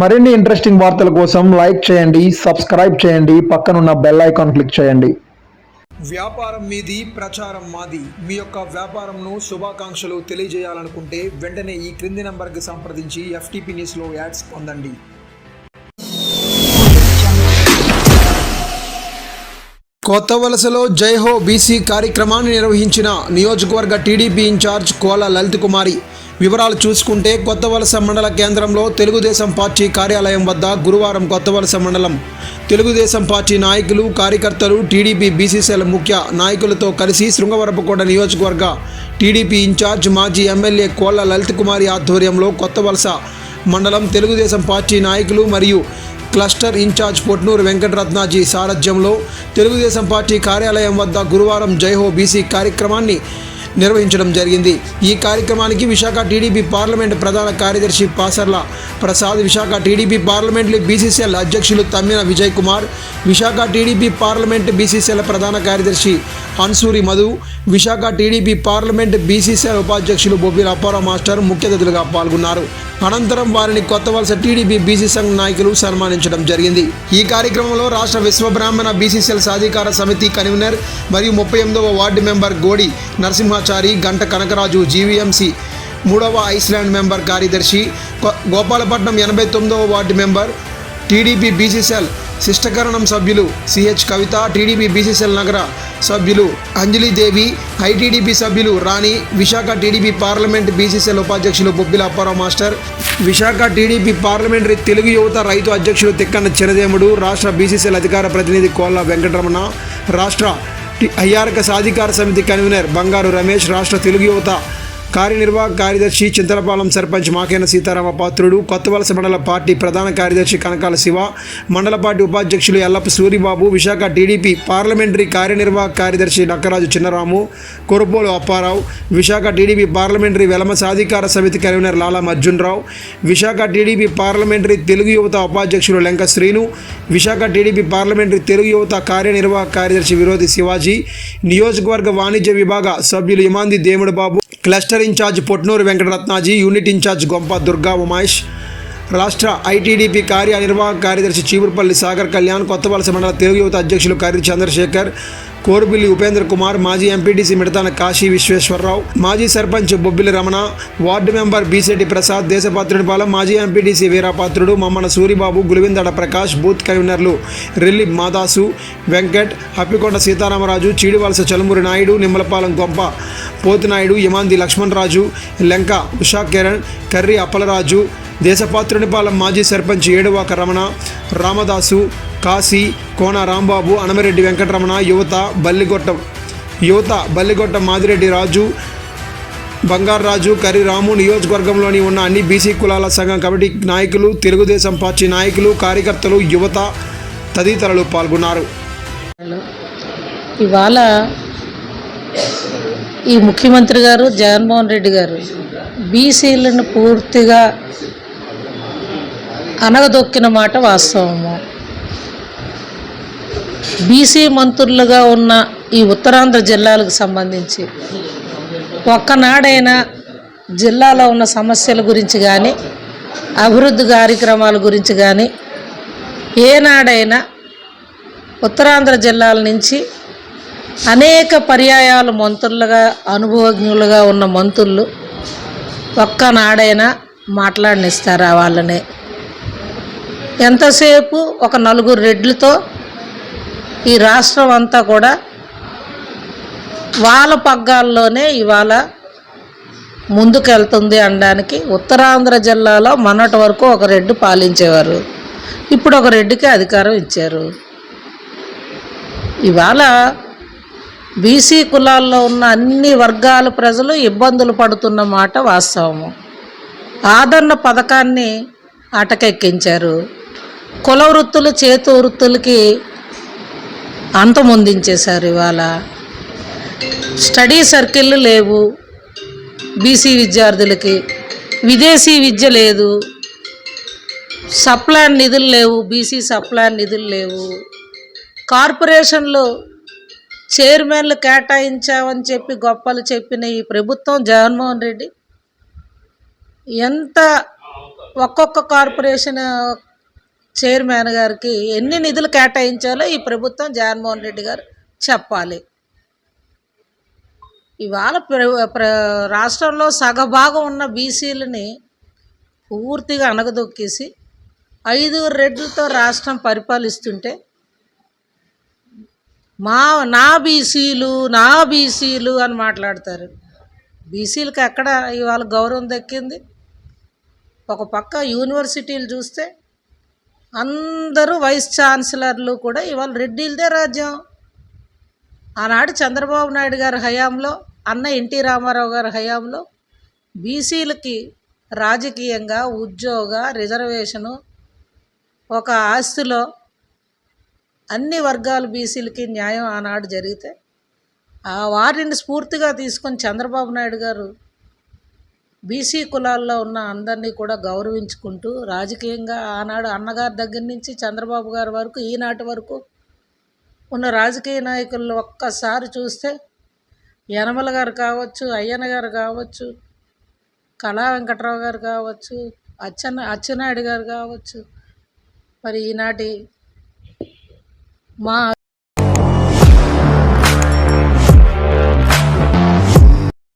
మరిన్ని ఇంట్రెస్టింగ్ వార్తల కోసం లైక్ చేయండి సబ్స్క్రైబ్ చేయండి పక్కనున్న బెల్ ఐకాన్ క్లిక్ చేయండి. వ్యాపారం మీది ప్రచారం మాది. మీ యొక్క వ్యాపారంను శుభాకాంక్షలు తెలియజేయాలనుకుంటే వెంటనే ఈ క్రింది నంబర్కి సంప్రదించి ఎఫ్టీపీ న్యూస్లో యాడ్స్ పొందండి. కొత్త వలసలో జైహో బీసీ కార్యక్రమాన్ని నిర్వహించిన నియోజకవర్గ టీడీపీ ఇన్ఛార్జ్ కోల లలిత్ కుమారి వివరాలు చూసుకుంటే కొత్త వలస మండల కేంద్రంలో తెలుగుదేశం పార్టీ కార్యాలయం వద్ద గురువారం కొత్త వలస మండలం. తెలుగుదేశం పార్టీ నాయకులు కార్యకర్తలు టీడీపీ బీసీసీఎల్ ముఖ్య నాయకులతో కలిసి శృంగవరపుకోట నియోజకవర్గ టీడీపీ ఇన్ఛార్జ్ మాజీ ఎమ్మెల్యే కోళ్ళ లలిత్ కుమారి ఆధ్వర్యంలో కొత్త వలస మండలం తెలుగుదేశం పార్టీ నాయకులు మరియు క్లస్టర్ ఇన్ఛార్జ్ పొట్నూరు వెంకటరత్నాజీ సారథ్యంలో తెలుగుదేశం పార్టీ కార్యాలయం వద్ద గురువారం జైహో బీసీ కార్యక్రమాన్ని నిర్వహించడం జరిగింది. ఈ కార్యక్రమానికి విశాఖ టీడీపీ పార్లమెంట్ ప్రధాన కార్యదర్శి Pasarla Prasad Visakha TDP parliament BC cell అధ్యక్షులు Tammina Vijay Kumar Visakha TDP parliament BC cell ప్రధాన కార్యదర్శి Ansuri Madhu Visakha TDP parliament BC cell ఉపాధ్యక్షులు బొబ్బిల అప్పారావు మాస్టర్ ముఖ్య అతిథులుగా పాల్గొన్నారు. అనంతరం వారిని కొత్త వలస టీడీపీ బీసీ సంఘ నాయకులు సన్మానించడం జరిగింది. ఈ కార్యక్రమంలో రాష్ట్ర విశ్వబ్రాహ్మణ బీసీసీఎల్ సాధికార సమితి కన్వీనర్ మరియు ముప్పై ఎనిమిదవ ward member Godi Narasimhachari Ganta Kanakaraju GVMC మూడవ ఐస్లాండ్ మెంబర్ కార్యదర్శి గో- గోపాలపట్నం ఎనభై తొమ్మిదవ ward member TDP BC cell Sishtakaranam సభ్యులు సిహెచ్ కవిత టీడీపీ బీసీసీఎల్ నగర సభ్యులు అంజలిదేవి ఐటీడీపీ సభ్యులు Rani Visakha TDP parliament BC cell ఉపాధ్యక్షులు Bobbila Apparao master Visakha TDP parliamentary Telugu Yuvatha రైతు అధ్యక్షులు తిక్కన్న చిరదేముడు రాష్ట్ర బీసీసీఎల్ అధికార ప్రతినిధి కోళ్ళ వెంకటరమణ రాష్ట్ర టి- అయ్యారక సాధికార సమితి కన్వీనర్ బంగారు రమేష్ రాష్ట్ర తెలుగు యువత కార్యనిర్వాహక కార్యదర్శి చింతలపాలెం సర్పంచ్ మాకేన సీతారామ పాత్రుడు కొత్తవలస మండల పార్టీ ప్రధాన కార్యదర్శి కనకాల శివ మండల పార్టీ ఉపాధ్యక్షులు ఎల్లప్ప సూరిబాబు విశాఖ టీడీపీ పార్లమెంటరీ కార్యనిర్వాహక కార్యదర్శి నక్కరాజు చిన్నరాము కొరపోలు అప్పారావు విశాఖ టీడీపీ పార్లమెంటరీ వెలమ సాధికార సమితి convener Lala Arjunarao Visakha TDP parliamentary Telugu యువత ఉపాధ్యక్షులు లెంక శ్రీను విశాఖ టీడీపీ పార్లమెంటరీ తెలుగు యువత కార్యనిర్వాహక కార్యదర్శి విరోధి శివాజీ నియోజకవర్గ వాణిజ్య విభాగ సభ్యులు Imandi Demudu Babu cluster incharge Potnuru Venkataratnaji unit incharge Gompa Durga ఉమాయిష్ రాష్ట్ర ఐటీడీపీ కార్యనిర్వాహక కార్యదర్శి చీపురుపల్లి సాగర్ కళ్యాణ్ కొత్తవలస మండల తెలుగు యువత అధ్యక్షులు కర్రి చంద్రశేఖర్ కోరుపిల్లి ఉపేంద్ర కుమార్ మాజీ ఎంపీటీసీ మిడతాన కాశీ విశ్వేశ్వరరావు మాజీ సర్పంచ్ బొబ్బిలి రమణ వార్డు మెంబర్ బీసెట్టి ప్రసాద్ దేశపాత్రుడిపాలెం మాజీ ఎంపీటీసీ వీరాపాత్రుడు మమ్మన సూరిబాబు గులివిందడ ప్రకాష్ బూత్ కన్వీనర్లు రెల్లి మాదాసు వెంకట్ హప్పికొండ సీతారామరాజు చీడివలస చలుమూరి నాయుడు నిమ్మలపాలెం గొంప పోతినాయుడు యమాంది లక్ష్మణరాజు లెంక ఉషా కిరణ్ కర్రి అప్పలరాజు దేశపాత్రునిపాలెం మాజీ సర్పంచ్ ఏడువాక రమణ రామదాసు కాశీ కోన రాంబాబు అనమరెడ్డి వెంకటరమణ యువత బల్లిగొట్టం. యువత బల్లిగొట్ట మాదిరెడ్డి రాజు బంగారాజు కరిరాము నియోజకవర్గంలోని ఉన్న అన్ని బీసీ కులాల సంఘం కమిటీ నాయకులు తెలుగుదేశం పార్టీ నాయకులు కార్యకర్తలు యువత తదితరులు పాల్గొన్నారు. ఇవాళ ఈ ముఖ్యమంత్రి గారు జగన్మోహన్ రెడ్డి గారు బీసీలను పూర్తిగా అనగదొక్కిన మాట వాస్తవము. బీసీ మంత్రులుగా ఉన్న ఈ ఉత్తరాంధ్ర జిల్లాలకు సంబంధించి ఒక్కనాడైనా జిల్లాలో ఉన్న సమస్యల గురించి కానీ అభివృద్ధి కార్యక్రమాల గురించి కానీ ఏనాడైనా ఉత్తరాంధ్ర జిల్లాల నుంచి అనేక పర్యాయాలు మంత్రులుగా అనుభవజ్ఞులుగా ఉన్న మంత్రులు ఒక్కనాడైనా మాట్లాడినిస్తారా వాళ్ళని? ఎంతసేపు ఒక నలుగురు రెడ్లతో ఈ రాష్ట్రం అంతా కూడా వాళ్ళ పగ్గాల్లోనే ఇవాళ ముందుకెళ్తుంది అనడానికి ఉత్తరాంధ్ర జిల్లాలో మొన్నటి వరకు ఒక రెడ్డు పాలించేవారు. ఇప్పుడు ఒక రెడ్డికి అధికారం ఇచ్చారు. ఇవాళ బీసీ కులాల్లో ఉన్న అన్ని వర్గాల ప్రజలు ఇబ్బందులు పడుతున్న మాట వాస్తవము. ఆదరణ పథకాన్ని అటకెక్కించారు కుల వృత్తులు చేతు వృత్తులకి అంతమొందించేశారు ఇవాళ. స్టడీ సర్కిళ్ళు లేవు. బీసీ విద్యార్థులకి. విదేశీ విద్య లేదు. సప్లాన్ నిధులు లేవు. బీసీ సప్లాన్ నిధులు లేవు. కార్పొరేషన్లు చైర్మన్లు కేటాయించామని చెప్పి గొప్పలు చెప్పిన ఈ ప్రభుత్వం జగన్మోహన్ రెడ్డి ఎంత ఒక్కొక్క కార్పొరేషన్ చైర్మన్ గారికి ఎన్ని నిధులు కేటాయించాలో ఈ ప్రభుత్వం జగన్మోహన్ రెడ్డి గారు చెప్పాలి. ఇవాళ ప్ర ప్ర రాష్ట్రంలో సగభాగం ఉన్న బీసీలని పూర్తిగా అనగదొక్కేసి ఐదుగురు రెడ్లతో రాష్ట్రం పరిపాలిస్తుంటే మా నా బీసీలు నా బీసీలు అని మాట్లాడతారు. బీసీలకు ఎక్కడ ఇవాళ గౌరవం దక్కింది? ఒక పక్క యూనివర్సిటీలు చూస్తే అందరూ వైస్ ఛాన్సలర్లు కూడా ఇవాళ రెడ్డిలదే రాజ్యం. ఆనాడు చంద్రబాబు నాయుడు గారి హయాంలో అన్న ఎన్టీ రామారావు గారి హయాంలో బీసీలకి రాజకీయంగా ఉద్యోగ రిజర్వేషను ఒక ఆస్తిలో అన్ని వర్గాలు బీసీలకి న్యాయం ఆనాడు జరిగితే ఆ వారిని స్ఫూర్తిగా తీసుకొని చంద్రబాబు నాయుడు గారు బీసీ కులాల్లో ఉన్న అందరినీ కూడా గౌరవించుకుంటూ రాజకీయంగా ఆనాడు అన్నగారి దగ్గర నుంచి చంద్రబాబు గారి వరకు ఈనాటి వరకు ఉన్న రాజకీయ నాయకుల్లో ఒక్కసారి చూస్తే యనమల గారు కావచ్చు అయ్యన్న గారు కావచ్చు కళా వెంకట్రావు గారు కావచ్చు అచ్చెన్న అచ్చెన్నాయుడు గారు కావచ్చు. మరి ఈనాటి మా